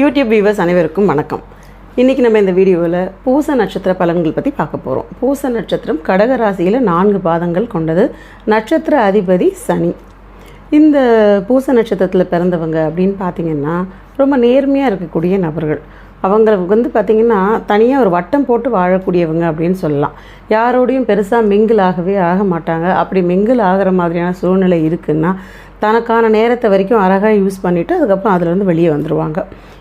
YouTube viewers அனைவருக்கும் வணக்கம். இன்றைக்கி நம்ம இந்த வீடியோவில் பூச நட்சத்திர பலன்கள் பற்றி பார்க்க போகிறோம் பூச நட்சத்திரம் கடக ராசியில் நான்கு பாதங்கள் கொண்டது. நட்சத்திர அதிபதி சனி. இந்த பூச நட்சத்திரத்தில் பிறந்தவங்க அப்படின்னு பார்த்தீங்கன்னா ரொம்ப நேர்மையாக இருக்கக்கூடிய நபர்கள். அவங்களுக்கு வந்து பார்த்திங்கன்னா தனியாக ஒரு வட்டம் போட்டு வாழக்கூடியவங்க அப்படின்னு சொல்லலாம். யாரோடையும் பெருசாக மிங்கிள் ஆகவே ஆக மாட்டாங்க. அப்படி மிங்கிள் ஆகிற மாதிரியான சூழ்நிலை இருக்குன்னா தனக்கான நேரத்தை வரைக்கும் அழகாக யூஸ் பண்ணிவிட்டு அதுக்கப்புறம் அதுலேருந்து வெளியே வந்துடுவாங்க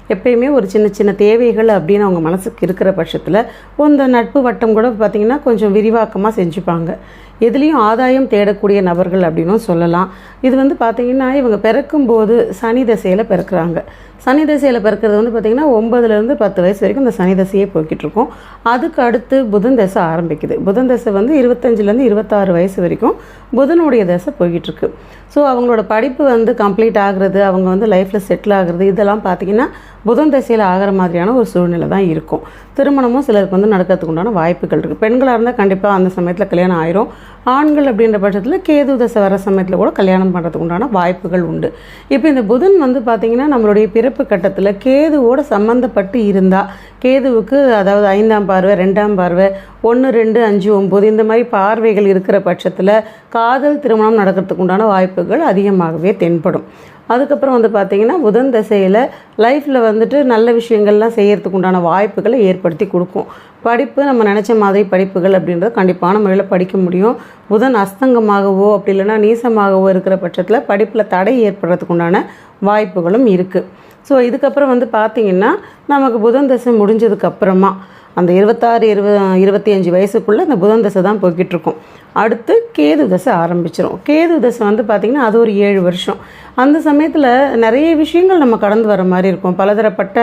எப்பயுமே ஒரு சின்ன சின்ன தேவைகள் அப்படின்னு அவங்க மனசுக்கு இருக்கிற பட்சத்தில் இந்த நட்பு வட்டம் கூட பார்த்திங்கன்னா கொஞ்சம் விரிவாக்கமாக செஞ்சுப்பாங்க. எதுலேயும் ஆதாயம் தேடக்கூடிய நபர்கள் அப்படின்னும் சொல்லலாம். இது வந்து பார்த்திங்கன்னா இவங்க பிறக்கும்போது சனி தசையில் பிறக்கிறாங்க. சனி தசையில் பிறக்கிறது வந்து பார்த்திங்கன்னா ஒம்பதுலேருந்து பத்து வயசு வரைக்கும் இந்த சனி தசையே போய்கிட்டு இருக்கும். அதுக்கு அடுத்து புதன் தசை ஆரம்பிக்குது. புதன் தசை வந்து இருபத்தஞ்சிலேருந்து இருபத்தாறு வயசு வரைக்கும் புதனுடைய தசை போய்கிட்டுருக்கு ஸோ அவங்களோட படிப்பு வந்து கம்ப்ளீட் ஆகுறது அவங்க வந்து லைஃப்பில் செட்டில் ஆகுறது இதெல்லாம் பார்த்திங்கன்னா புதன் தசையில் ஆகிற மாதிரியான ஒரு சூழ்நிலை தான் இருக்கும். திருமணமும் சிலருக்கு வந்து நடக்கிறதுக்கு உண்டான வாய்ப்புகள் இருக்குது பெண்களாக இருந்தால் கண்டிப்பாக அந்த சமயத்தில் கல்யாணம் ஆயிரும். ஆண்கள் அப்படின்ற பட்சத்தில் கேது தசை வர சமயத்தில் கூட கல்யாணம் பண்ணுறதுக்கு உண்டான வாய்ப்புகள் உண்டு. இப்போ இந்த புதன் வந்து பார்த்திங்கன்னா நம்மளுடைய பிறப்பு கட்டத்தில் கேதுவோட சம்மந்தப்பட்டு இருந்தால் கேதுவுக்கு அதாவது ஐந்தாம் பார்வை ரெண்டாம் பார்வை ஒன்று ரெண்டு அஞ்சு ஒம்பது இந்த மாதிரி பார்வைகள் இருக்கிற பட்சத்தில் காதல் திருமணம் நடக்கிறதுக்கு உண்டான வாய்ப்புகள் அதிகமாகவே தென்படும். அதுக்கப்புறம் வந்து பார்த்திங்கன்னா புதன் தசையில் லைஃப்பில் வந்துட்டு நல்ல விஷயங்கள்லாம் செய்கிறதுக்கு உண்டான வாய்ப்புகளை ஏற்படுத்தி கொடுக்கும். படிப்பு நம்ம நினச்ச மாதிரி படிப்புகள் அப்படின்றத கண்டிப்பான முறையில் படிக்க முடியும். புதன் அஸ்தங்கமாகவோ அப்படி இல்லைன்னா நீசமாகவோ இருக்கிற பட்சத்தில் படிப்பில் தடை ஏற்படுறதுக்கு உண்டான வாய்ப்புகளும் இருக்குது ஸோ இதுக்கப்புறம் வந்து பார்த்திங்கன்னா நமக்கு புதன் தசை முடிஞ்சதுக்கப்புறமா அந்த இருபத்தாறு இருபது இருபத்தி அஞ்சு வயசுக்குள்ளே அந்த புதன் தசை தான் போய்கிட்டு இருக்கும் அடுத்து கேது தசை ஆரம்பிச்சிடும் கேது தசை வந்து பார்த்திங்கன்னா அது ஒரு ஏழு வருஷம். அந்த சமயத்தில் நிறைய விஷயங்கள் நம்ம கடந்து வர மாதிரி இருக்கும். பலதரப்பட்ட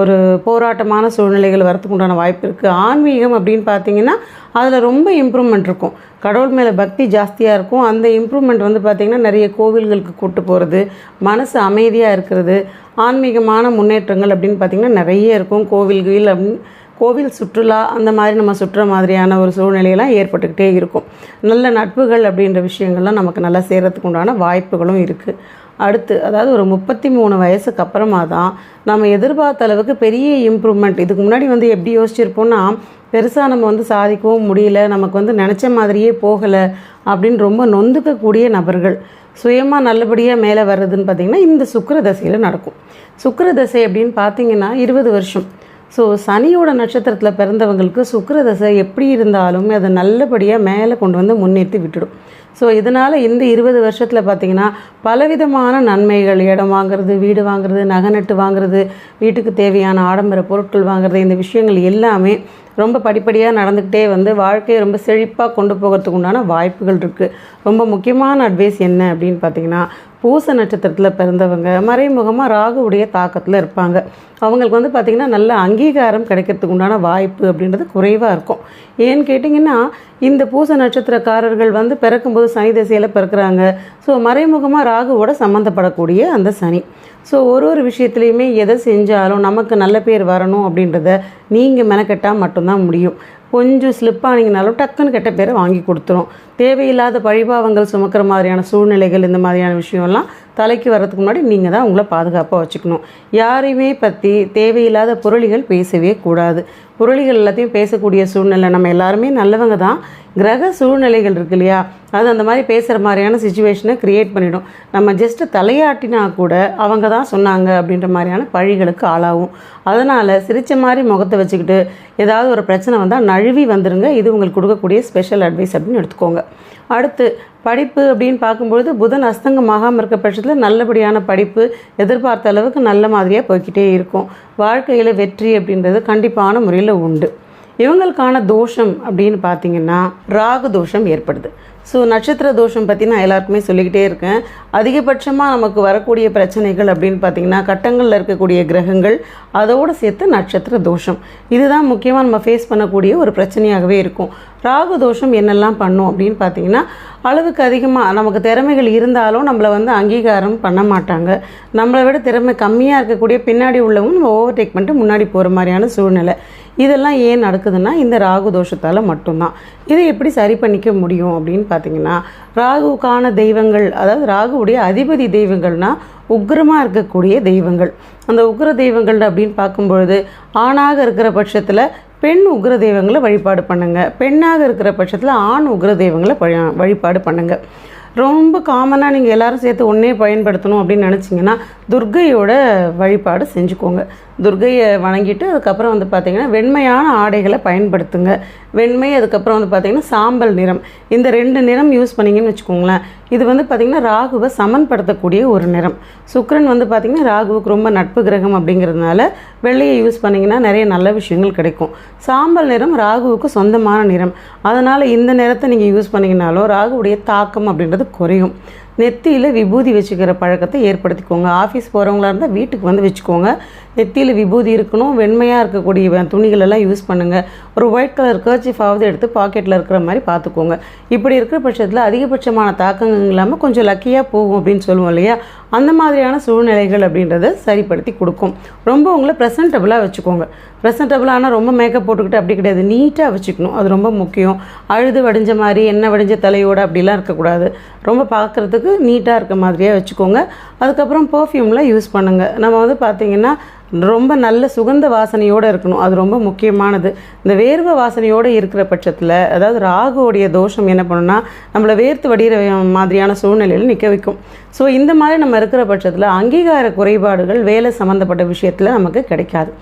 ஒரு போராட்டமான சூழ்நிலைகள் வரத்துக்கு உண்டான வாய்ப்பு இருக்குது ஆன்மீகம் அப்படின்னு பார்த்தீங்கன்னா அதில் ரொம்ப இம்ப்ரூவ்மெண்ட் இருக்கும். கடவுள் மேலே பக்தி ஜாஸ்தியாக இருக்கும். அந்த இம்ப்ரூவ்மெண்ட் வந்து பார்த்திங்கன்னா நிறைய கோவில்களுக்கு கூட்டு போகிறது மனசு அமைதியாக இருக்கிறது ஆன்மீகமான முன்னேற்றங்கள் அப்படின்னு பார்த்திங்கன்னா நிறைய இருக்கும். கோவில்கள் அப்படின்னு கோவில் சுற்றுலா அந்த மாதிரி நம்ம சுற்றுற மாதிரியான ஒரு சூழ்நிலையெல்லாம் ஏற்பட்டுக்கிட்டே இருக்கும். நல்ல நட்புகள் அப்படின்ற விஷயங்கள்லாம் நமக்கு நல்லா சேர்கிறதுக்கு உண்டான வாய்ப்புகளும் இருக்குது அடுத்து அதாவது ஒரு முப்பத்தி மூணு வயசுக்கு அப்புறமா தான் நம்ம எதிர்பார்த்த அளவுக்கு பெரிய இம்ப்ரூவ்மெண்ட் இதுக்கு முன்னாடி வந்து எப்படி யோசிச்சிருப்போம்னா பெருசாக நம்ம வந்து சாதிக்கவும் முடியல நமக்கு வந்து நினச்ச மாதிரியே போகலை அப்படின்னு ரொம்ப நொந்துக்கக்கூடிய நபர்கள். சுயமாக நல்லபடியாக மேலே வர்றதுன்னு பார்த்திங்கன்னா இந்த சுக்கர தசையில் நடக்கும். சுக்கர தசை அப்படின்னு பார்த்தீங்கன்னா இருபது வருஷம். ஸோ சனியோட நட்சத்திரத்தில் பிறந்தவங்களுக்கு சுக்கர தசை எப்படி இருந்தாலும் அதை நல்லபடியாக மேலே கொண்டு வந்து முன்னேற்றி விட்டுடும். ஸோ இதனால் இந்த இருபது வருஷத்தில் பார்த்திங்கன்னா பலவிதமான நன்மைகள் இடம் வாங்குறது வீடு வாங்குறது நகை நட்டு வாங்குறது வீட்டுக்கு தேவையான ஆடம்பர பொருட்கள் வாங்குறது இந்த விஷயங்கள் எல்லாமே ரொம்ப படிப்படியாக நடந்துக்கிட்டே வந்து வாழ்க்கையை ரொம்ப செழிப்பாக கொண்டு போகிறதுக்கு உண்டான வாய்ப்புகள் இருக்குது ரொம்ப முக்கியமான அட்வைஸ் என்ன அப்படின்னு பார்த்தீங்கன்னா பூச நட்சத்திரத்தில் பிறந்தவங்க மறைமுகமாக ராகுவுடைய தாக்கத்தில் இருப்பாங்க. அவங்களுக்கு வந்து பார்த்திங்கன்னா நல்ல அங்கீகாரம் கிடைக்கிறதுக்கு உண்டான வாய்ப்பு அப்படின்றது குறைவாக இருக்கும். ஏன்னு கேட்டிங்கன்னா இந்த பூச நட்சத்திரக்காரர்கள் வந்து பிறக்கும்போது சனி திசையில் பிறக்கிறாங்க. ஸோ மறைமுகமாக ராகுவோட சம்மந்தப்படக்கூடிய அந்த சனி. ஸோ ஒரு ஒரு விஷயத்துலையுமே எதை செஞ்சாலும் நமக்கு நல்ல பேர் வரணும் அப்படின்றத நீங்கள் மெனக்கெட்டால் மட்டும்தான் முடியும். கொஞ்சம் ஸ்லிப் ஆனீங்கனாலும் டக்குன்னு கெட்ட பேரை வாங்கி கொடுத்துரும். தேவையில்லாத பழிபாவங்கள் சுமக்கிற மாதிரியான சூழ்நிலைகள் இந்த மாதிரியான விஷயம்லாம் தலைக்கு வர்றதுக்கு முன்னாடி நீங்கள் தான் உங்களை பாதுகாப்பாக வச்சுக்கணும். யாரையுமே பற்றி தேவையில்லாத புரளிகள் பேசவே கூடாது. புரளிகள் எல்லாத்தையும் பேசக்கூடிய சூழ்நிலை நம்ம எல்லாருமே நல்லவங்க தான். கிரக சூழ்நிலைகள் இருக்கு இல்லையா? அது அந்த மாதிரி பேசுகிற மாதிரியான சுச்சுவேஷனை க்ரியேட் பண்ணிடும். நம்ம ஜஸ்ட்டு தலையாட்டினா கூட அவங்க தான் சொன்னாங்க அப்படின்ற மாதிரியான பழிகளுக்கு ஆளாகும். அதனால் சிரித்த மாதிரி முகத்தை வச்சுக்கிட்டு ஏதாவது ஒரு பிரச்சனை வந்தால் நழுவி வந்துருங்க. இது உங்களுக்கு கொடுக்கக்கூடிய ஸ்பெஷல் அட்வைஸ் அப்படின்னு எடுத்துக்கோங்க. அடுத்து படிப்பு அப்படின்னு பார்க்கும்பொழுது புதன் அஸ்தங்கமாகாமல் இருக்க பட்சத்தில் நல்லபடியான படிப்பு எதிர்பார்த்த அளவுக்கு நல்ல மாதிரியாக போய்கிட்டே இருக்கும். வாழ்க்கையில் வெற்றி அப்படின்றது கண்டிப்பான முறையில் உண்டு. இவங்களுக்கான தோஷம் அப்படின்னு பார்த்தீங்கன்னா ராகு தோஷம் ஏற்படுது. ஸோ நட்சத்திர தோஷம் பற்றி நான் எல்லாருக்குமே சொல்லிக்கிட்டே இருக்கேன். அதிகபட்சமாக நமக்கு வரக்கூடிய பிரச்சனைகள் அப்படின்னு பார்த்தீங்கன்னா கட்டங்களில் இருக்கக்கூடிய கிரகங்கள் அதோடு சேர்த்து நட்சத்திர தோஷம். இதுதான் முக்கியமாக நம்ம ஃபேஸ் பண்ணக்கூடிய ஒரு பிரச்சனையாகவே இருக்கும். ராகு தோஷம் என்னெல்லாம் பண்ணும் அப்படின்னு பார்த்தீங்கன்னா அளவுக்கு அதிகமாக நமக்கு திறமைகள் இருந்தாலும் நம்மளை வந்து அங்கீகாரம் பண்ண மாட்டாங்க. நம்மளை விட திறமை கம்மியாக இருக்கக்கூடிய பின்னாடி உள்ளவங்க நம்ம ஓவர்டேக் பண்ணிட்டு முன்னாடி போகிற மாதிரியான சூழ்நிலை. இதெல்லாம் ஏன் நடக்குதுன்னா இந்த ராகு தோஷத்தால் மட்டும்தான். இதை எப்படி சரி பண்ணிக்க முடியும் அப்படின்னு பார்த்தீங்கன்னா ராகுவுக்கான தெய்வங்கள் அதாவது ராகுவுடைய அதிபதி தெய்வங்கள்னா உக்கிரமாக இருக்கக்கூடிய தெய்வங்கள். அந்த உக்ர தெய்வங்கள் அப்படின்னு பார்க்கும்பொழுது ஆணாக இருக்கிற பட்சத்தில் பெண் உக்ர தெய்வங்களை வழிபாடு பண்ணுங்க. பெண்ணாக இருக்கிற பட்சத்தில் ஆண் உக்ர தெய்வங்களை வழிபாடு பண்ணுங்க. ரொம்ப காமனாக நீங்கள் எல்லாரும் சேர்த்து ஒன்றே பயன்படுத்தணும் அப்படின்னு நினச்சிங்கன்னா துர்க்கையோட வழிபாடு செஞ்சுக்கோங்க. துர்க்கையை வணங்கிட்டு அதுக்கப்புறம் வந்து பார்த்திங்கன்னா வெண்மையான ஆடைகளை பயன்படுத்துங்க. வெண்மை அதுக்கப்புறம் வந்து பார்த்தீங்கன்னா சாம்பல் நிறம். இந்த ரெண்டு நிறம் யூஸ் பண்ணீங்கன்னு வச்சுக்கோங்களேன். இது வந்து பார்த்தீங்கன்னா ராகுவை சமன்படுத்தக்கூடிய ஒரு நிறம். சுக்கரன் வந்து பார்த்திங்கன்னா ராகுவுக்கு ரொம்ப நட்பு கிரகம் அப்படிங்கிறதுனால வெள்ளையை யூஸ் பண்ணிங்கன்னா நிறைய நல்ல விஷயங்கள் கிடைக்கும். சாம்பல் நிறம் ராகுவுக்கு சொந்தமான நிறம். அதனால் இந்த நிறத்தை நீங்கள் யூஸ் பண்ணிங்கனாலும் ராகுவுடைய தாக்கம் அப்படின்றது குறையும். நெத்தியில் விபூதி வச்சுக்கிற பழக்கத்தை ஏற்படுத்திக்கோங்க. ஆஃபீஸ் போகிறவங்களா இருந்தால் வீட்டுக்கு வந்து வச்சுக்கோங்க. நெத்தியில் விபூதி இருக்கணும். வெண்மையாக இருக்கக்கூடிய வ- துணிகள் எல்லாம் யூஸ் பண்ணுங்கள் ஒரு ஒயிட் கலர் கர்ச்சிஃபாவது எடுத்து பாக்கெட்டில் இருக்கிற மாதிரி பார்த்துக்கோங்க. இப்படி இருக்கிற பட்சத்தில் அதிகபட்சமான தாக்கங்கள் இல்லாமல் கொஞ்சம் லக்கியாக போகும் அப்படின்னு சொல்லுவோம் இல்லையா? அந்த மாதிரியான சூழ்நிலைகள் அப்படின்றத சரிப்படுத்தி கொடுக்கும். ரொம்ப உங்களை ப்ரெசன்டபுளாக வச்சுக்கோங்க. ப்ரெசன்டபுளாக ஆனால் ரொம்ப மேக்கப் போட்டுக்கிட்டு அப்படி கிடையாது. நீட்டாக வச்சுக்கணும். அது ரொம்ப முக்கியம். அழுது வடிஞ்ச மாதிரி எண்ணெய் வடிஞ்ச தலையோடு அப்படிலாம் இருக்கக்கூடாது. ரொம்ப பார்க்குறதுக்கு நீட்டாக இருக்க மாதிரியாக வச்சுக்கோங்க. அதுக்கப்புறம் பர்ஃப்யூம்லாம் யூஸ் பண்ணுங்கள் நம்ம வந்து பார்த்திங்கன்னா ரொம்ப நல்ல சுகந்த வாசனையோடு இருக்கணும். அது ரொம்ப முக்கியமானது. இந்த வேர்வை வாசனையோடு இருக்கிற பட்சத்தில் அதாவது ராகுவோடைய தோஷம் என்ன பண்ணுன்னா நம்மளை வேர்த்து வடிகிற மாதிரியான சூழ்நிலையில் நிற்க வைக்கும். ஸோ இந்த மாதிரி நம்ம இருக்கிற பட்சத்தில் அங்கீகார குறைபாடுகள் வேலை சம்மந்தப்பட்ட விஷயத்தில் நமக்கு கிடைக்காது.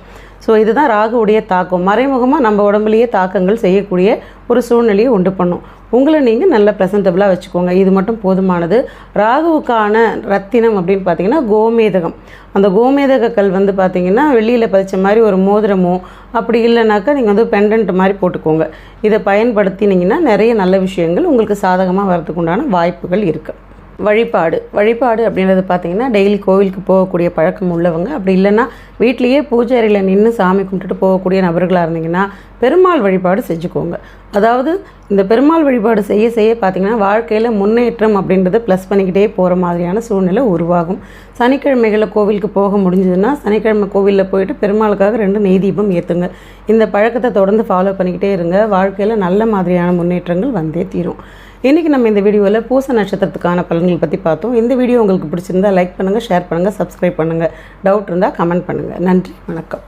ஸோ இதுதான் ராகுவுடைய தாக்கம். மறைமுகமாக நம்ம உடம்புலயே தாக்கங்கள் செய்யக்கூடிய ஒரு சூழ்நிலையை உண்டு பண்ணும். உங்களை நீங்கள் நல்ல ப்ரெசன்டபுளாக வச்சுக்கோங்க. இது மட்டும் போதுமானது. ராகுவுக்கான ரத்தினம் அப்படின்னு பார்த்தீங்கன்னா கோமேதகம். அந்த கோமேதக கல் வந்து பார்த்தீங்கன்னா வெளியில் பதிச்ச மாதிரி ஒரு மோதிரமோ அப்படி இல்லைனாக்கா நீங்கள் வந்து பெண்டன்ட் மாதிரி போட்டுக்கோங்க. இதை பயன்படுத்தினீங்கன்னா நிறைய நல்ல விஷயங்கள் உங்களுக்கு சாதகமாக வரதுக்கு உண்டான வாய்ப்புகள் இருக்குது வழிபாடு. வழிபாடு அப்படின்றது பார்த்தீங்கன்னா டெய்லி கோவிலுக்கு போகக்கூடிய பழக்கம் உள்ளவங்க. அப்படி இல்லைன்னா வீட்லேயே பூஜை அறையில் நின்று சாமி கும்பிட்டுட்டு போகக்கூடிய நபர்களாக இருந்தீங்கன்னா பெருமாள் வழிபாடு செஞ்சுக்கோங்க. அதாவது இந்த பெருமாள் வழிபாடு செய்ய செய்ய பார்த்தீங்கன்னா வாழ்க்கையில் முன்னேற்றம் அப்படின்றது ப்ளஸ் பண்ணிக்கிட்டே போகிற மாதிரியான சூழ்நிலை உருவாகும். சனிக்கிழமைகளில் கோவிலுக்கு போக முடிஞ்சதுன்னா சனிக்கிழமை கோவிலில் போயிட்டு பெருமாளுக்காக ரெண்டு நெய் தீபம் ஏற்றுங்க இந்த பழக்கத்தை தொடர்ந்து ஃபாலோ பண்ணிக்கிட்டே இருங்க. வாழ்க்கையில் நல்ல மாதிரியான முன்னேற்றங்கள் வந்தே தீரும். இன்றைக்கி நம்ம இந்த வீடியோவில் பூச நட்சத்திரத்துக்கான பலன்கள் பற்றி பார்த்தோம். இந்த வீடியோ உங்களுக்கு பிடிச்சிருந்தா லைக் பண்ணுங்கள் ஷேர் பண்ணுங்கள் சப்ஸ்கிரைப் பண்ணுங்கள் டவுட் இருந்தால் கமெண்ட் பண்ணுங்கள் நன்றி வணக்கம்.